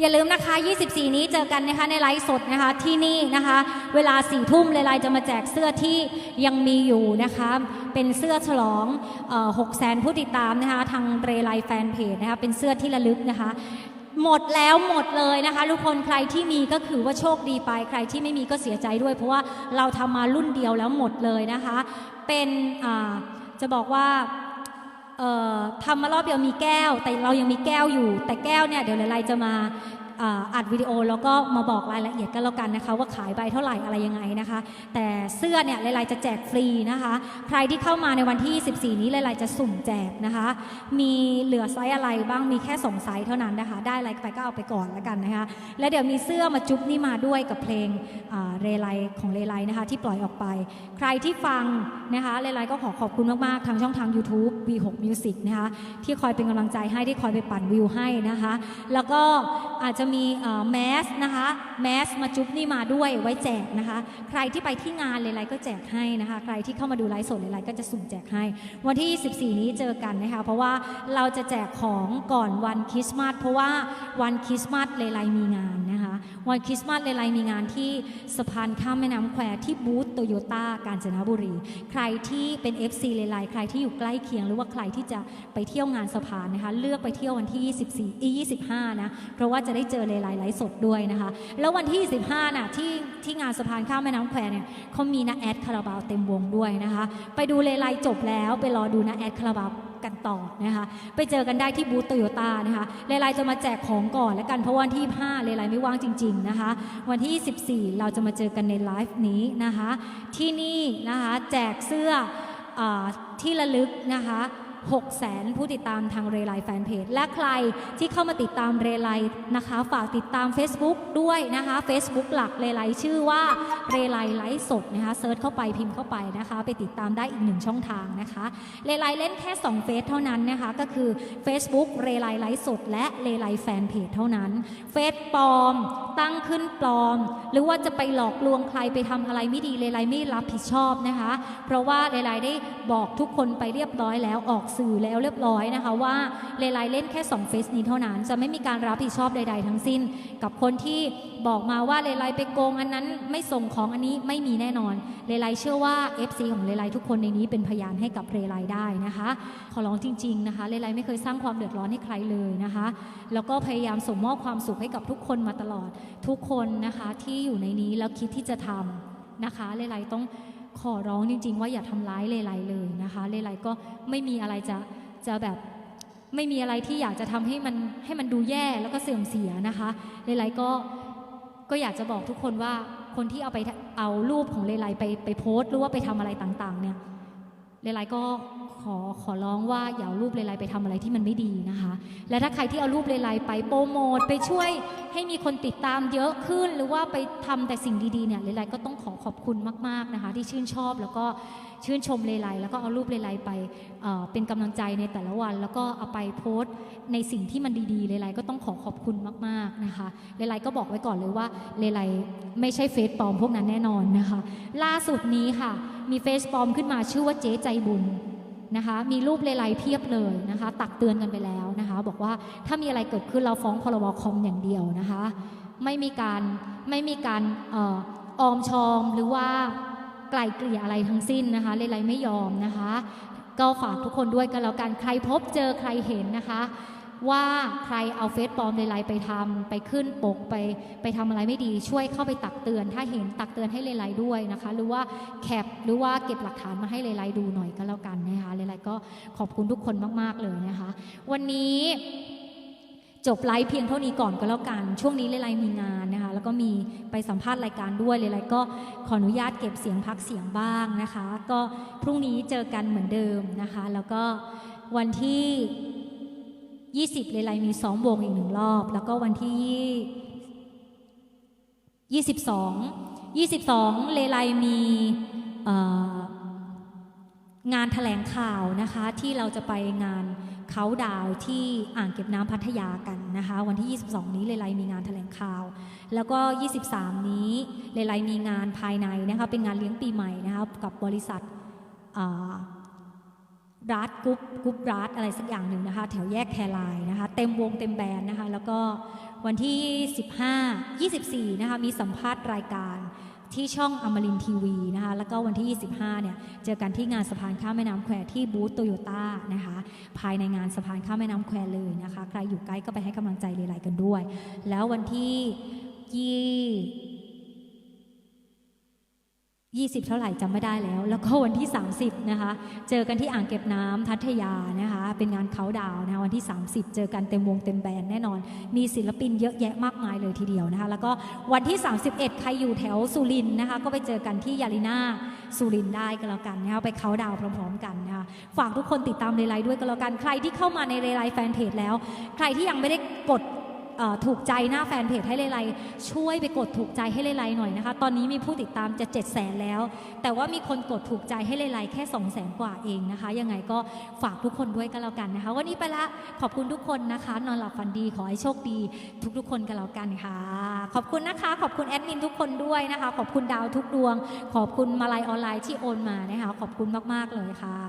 อย่าลืมนะคะ 24 นี้เจอกันนะคะในไลฟ์สดนะคะที่นี่นะคะ เวลา4ทุ่มเลไลจะมาแจกเสื้อที่ยังมีอยู่นะคะ เป็นเสื้อฉลอง6แสนผู้ติดตามนะคะ ทางเรไลแฟนเพจนะคะ เป็นเสื้อที่ระลึกนะคะ หมดแล้วหมดเลยนะคะทุกคนใครที่มีก็คือว่าโชคดีไปใครที่ไม่มีก็เสียใจด้วย เพราะว่าเราทำมารุ่นเดียวแล้วหมดเลยนะคะ เป็นจะบอกว่า ทำมารอบเดียวมีแก้ว แต่เรายังมีแก้วอยู่ แต่แก้วเนี่ยเดี๋ยวหลายๆจะมา อัดวิดีโอแล้วก็มาบอกรายละเอียดกันแล้วกันนะคะ ว่าขายใบเท่าไหร่อะไรยังไงนะคะ แต่เสื้อเนี่ยเลไลจะแจกฟรีนะคะ ใครที่เข้ามาในวันที่ 14 นี้เลไลจะสุ่มแจกนะคะ มีเหลือไซส์อะไรบ้างมีแค่สองไซส์เท่านั้นนะคะ ได้อะไรไปก็เอาไปก่อนแล้วกันนะคะ แล้วเดี๋ยวมีเสื้อมาจุ๊บนี่มาด้วยกับเพลงเรไลของเรไลนะคะ ที่ปล่อยออกไป ใครที่ฟังนะคะเรไลก็ขอขอบคุณมากๆทางช่องทาง YouTube V6 Music นะคะที่คอยเป็นกำลังใจให้ที่คอยไปปั่นวิวให้นะคะ แล้วก็อาจจะมีแมสนะคะแมสมาจุ๊บนี่มาด้วยไว้แจกนะคะ ใครที่ไปที่งานเรไลก็แจกให้นะคะ ใครที่เข้ามาดูไลฟ์สดเรไลก็จะสุ่มแจกให้ วันที่ 14 นี้เจอกันนะคะ เพราะว่าเราจะแจกของก่อนวันคริสต์มาสเพราะว่าวันคริสต์มาสเรไลมีงานนะคะ วันคริสต์มาสเรไลมีงานที่สะพานข้ามแม่น้ำแควที่บูธโตโยต้ากาญจนบุรี ใครที่เป็น FC เรไลใครที่อยู่ใกล้เคียงหรือว่าใครที่จะไปเที่ยวงานสะพานนะคะ เลือกไปเที่ยววันที่ 24อี25 นะ เพราะว่าจะได้เจอเรไลไลฟ์สดด้วยนะคะ แล้ววันที่ 25น่ะที่ที่งานสะพานข้ามแม่น้ำแควเนี่ยเขามีนาแอดคาราบาวเต็มวงด้วยนะคะ ไปดูเรไลจบแล้วไปรอดูนาแอดคาราบาวกันต่อนะคะ ไปเจอกันได้ที่บูธโตโยต้านะคะเรไลจะมาแจกของก่อนแล้วกันเพราะวันที่ 5เรไลไม่ว่างจริง ๆนะคะ วันที่ 14 เราจะมาเจอกันในไลฟ์นี้นะคะ ที่นี่นะคะแจกเสื้ออที่ระลึกนะคะ 6แสนผู้ติดตามทางเรไลแฟนเพจและใครที่เข้ามาติดตามเรไลนะคะ ฝากติดตาม Facebook ด้วยนะคะ Facebook หลักเรไลชื่อว่าเรไลไลฟ์สดนะคะเซิร์ชเข้าไปพิมพ์เข้าไปนะคะ ไปติดตามได้อีกหนึ่งช่องทางนะคะเรไลเล่นแค่2เฟซเท่านั้นนะคะก็คือ Facebook เรไลไลฟ์สดและเรไลแฟนเพจเท่านั้นเฟซปลอมตั้งขึ้นปลอม หรือว่าจะไปหลอกลวงใครไปทำอะไรไม่ดีเรไลไม่รับผิดชอบนะคะ เพราะว่าเรไลได้บอกทุกคนไปเรียบร้อยแล้วออกสื่อแล้วเรียบร้อยนะคะว่าเรไลเล่นแค่ 2 เฟซนี้เท่านั้น จะไม่มีการรับผิดชอบใด ๆ ทั้งสิ้น กับคนที่บอกมาว่าเรไลไปโกงอันนั้นไม่ส่งของอันนี้ไม่มีแน่นอนเรไลเชื่อว่า FC ของเรไลทุกคนในนี้เป็นพยานให้กับเรไลได้นะคะ ขอร้องจริง ๆ นะคะเรไลไม่เคยสร้างความเดือดร้อนให้ใครเลยนะคะ แล้วก็พยายามส่งมอบความสุขให้กับทุกคนมาตลอดทุกคนนะคะที่อยู่ในนี้แล้วคิดที่จะทำนะคะเรไลต้อง ขอร้องจริง ๆ ว่าอย่าทำร้ายเลไลเลยนะคะ เลไลก็ไม่มีอะไรจะจะแบบไม่มีอะไรที่อยากจะทำให้มันให้มันดูแย่แล้วก็เสื่อมเสียนะคะ เลไลก็ก็อยากจะบอกทุกคนว่าคนที่เอาไปเอารูปของเลไลไปไปโพสต์หรือว่าไปทำอะไรต่างๆเนี่ยเลไลก็ ขอขอร้องว่าอย่าเอารูปเลไลไปทำอะไรที่มันไม่ดีนะคะ และถ้าใครที่เอารูปเลไลไปโปรโมทไปช่วยให้มีคนติดตามเยอะขึ้น หรือว่าไปทำแต่สิ่งดีๆเนี่ยเลไลก็ต้องขอขอบคุณมากๆนะคะ ที่ชื่นชอบแล้วก็ชื่นชมเลไลแล้วก็เอารูปเลไลไปเเป็นกำลังใจในแต่ละวัน แล้วก็เอาไปโพสต์ในสิ่งที่มันดีๆเลไลก็ต้องขอขอบคุณมากๆนะคะเลไลก็บอกไว้ก่อนเลยว่าเลไลไม่ใช่เฟซปลอมพวกนั้นแน่นอนนะคะ ล่าสุดนี้ค่ะมีเฟซปลอมขึ้นมาชื่อว่าเจ๊ใจบุญ นะคะ มีรูปเลไลเพียบเลยนะคะ ตักเตือนกันไปแล้วนะคะ บอกว่าถ้ามีอะไรเกิดขึ้นเราฟ้องพรบคอมอย่างเดียวนะคะ ไม่มีการไม่มีการออออมชอมหรือว่าไกล่เกลี่ยอะไรทั้งสิ้นนะคะ เลไลไม่ยอมนะคะ ก็ฝากทุกคนด้วยกันแล้วกันใครพบเจอใครเห็นนะคะ ว่าใครเอาเฟซปลอมเลไลไปทำไปขึ้นปกไปไปทำอะไรไม่ดีช่วยเข้าไปตักเตือน ถ้าเห็นตักเตือนให้เลไลด้วยนะคะ หรือว่าแคปหรือว่าเก็บหลักฐานมาให้เลไลดูหน่อยก็แล้วกันนะคะเลไลก็ขอบคุณทุกคนมาก ๆเลยนะคะ วันนี้จบไลฟ์เพียงเท่านี้ก่อนก็แล้วกัน ช่วงนี้เลไลมีงานนะคะ แล้วก็มีไปสัมภาษณ์รายการด้วยเลไลก็ขออนุญาตเก็บเสียงพักเสียงบ้างนะคะ ก็พรุ่งนี้เจอกันเหมือนเดิมนะคะ แล้วก็วันที่ 20 เลไลมีซ้อมวงอีกหนึ่งรอบ แล้วก็วันที่ 22 22 เลไลมีเอ่องานถแถลงข่าวนะคะที่เราจะไปงานเขาดาวที่อ่างเก็บน้ำพัทยากันนะคะ วันที่ 22 นี้เลไลมีงานถแถลงข่าว แล้วก็ 23 นี้เลไลมีงานภายในนะคะเป็นงานเลี้ยงปีใหม่นะคะกับบริษัท รัดกรุ๊ปกรุ๊ปรัดอะไรสักอย่างหนึ่งนะคะ แถวแยกแครายนะคะ เต็มวงเต็มแบนนะคะ แล้วก็วันที่ 15 24 นะคะ มีสัมภาษณ์รายการที่ช่องอมรินทีวีนะคะ แล้วก็วันที่ 25 เนี่ย เจอกันที่งานสะพานข้ามแม่น้ำแควที่บูธโตโยต้านะคะ ภายในงานสะพานข้ามแม่น้ำแควเลยนะคะ ใครอยู่ใกล้ก็ไปให้กำลังใจเลไลกันด้วย แล้ววันที่ยี่ 20 เท่าไหร่จำไม่ได้แล้ว แล้วก็วันที่ 30 นะคะ เจอกันที่อ่างเก็บน้ำพัทยานะคะ เป็นงานเขาดาวนะคะวันที่ 30 เจอกันเต็มวงเต็มแบนด์แน่นอน มีศิลปินเยอะแยะมากมายเลยทีเดียวนะคะ แล้วก็วันที่ 31 ใครอยู่แถวสุรินนะคะ ก็ไปเจอกันที่ยาลิน่าสุรินได้ก็แล้วกันนะคะไปเขาดาวพร้อมๆกันนะคะ ฝากทุกคนติดตามเรไลด้วยก็แล้วกัน ใครที่เข้ามาในเรไลแฟนเพจแล้ว ใครที่ยังไม่ได้กด ถูกใจหน้าแฟนเพจให้เลไลช่วยไปกดถูกใจให้เลไลหน่อยนะคะ ตอนนี้มีผู้ติดตามจะ7 0 0แสนแล้ว แต่ว่ามีคนกดถูกใจให้เลไลแค่2 0 0แสนกว่าเองนะคะ ยังไงก็ฝากทุกคนด้วยกันแล้วกันนะคะ วันนี้ไปละขอบคุณทุกคนนะคะ นอนหลับฝันดีขอให้โชคดี ทุกๆ คนกันแล้วกันค่ะ ขอบคุณนะคะ ขอบคุณแอดมินทุกคนด้วยนะคะ ขอบคุณดาวทุกดวง ขอบคุณมาลายออนไลน์ที่โอนมานะคะ ขอบคุณมากๆเลยค่ะ